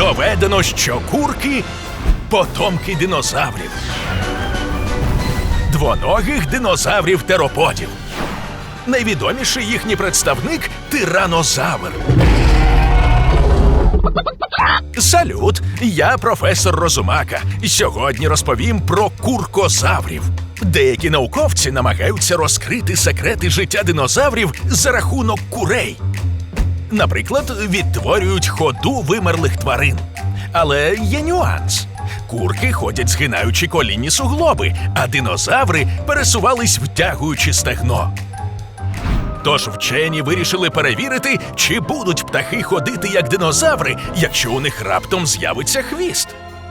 Доведено, що курки потомки динозаврів. Двоногих динозаврів тероподів. Найвідоміший їхній представник тиранозавр. Салют! Я професор Розумака. Сьогодні розповім про куркозаврів. Деякі науковці намагаються розкрити секрети життя динозаврів за рахунок курей. Наприклад, відтворюють ходу вимерлих тварин. Але є нюанс. Курки ходять згинаючи колінні суглоби, а динозаври пересувались втягуючи стегно. Тож вчені вирішили перевірити, чи будуть птахи ходити як динозаври, якщо у них раптом з'явиться хвіст.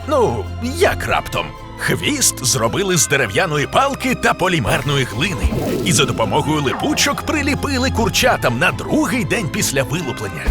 Ну, як раптом? Хвіст зробили з дерев'яної палки та полімерної глини, і за допомогою липучок приліпили курчатам на другий день після вилуплення.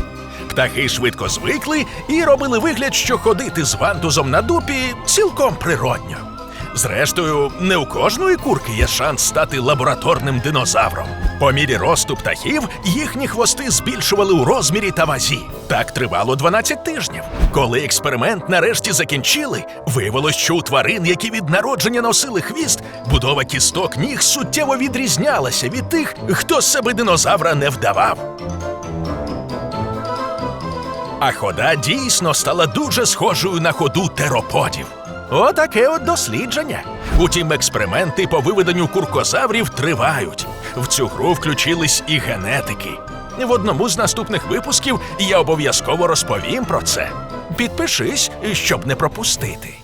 Птахи швидко звикли і робили вигляд, що ходити з вантузом на дупі цілком природньо. Зрештою, не у кожної курки є шанс стати лабораторним динозавром. По мірі росту птахів їхні хвости збільшували у розмірі та вазі. Так тривало 12 тижнів. Коли експеримент нарешті закінчили, виявилось, що у тварин, які від народження носили хвіст, будова кісток ніг суттєво відрізнялася від тих, хто себе динозавра не вдавав. А хода дійсно стала дуже схожою на ходу тероподів. Отаке от дослідження. Утім, експерименти по виведенню куркозаврів тривають. В цю гру включились і генетики. В одному з наступних випусків я обов'язково розповім про це. Підпишись, щоб не пропустити.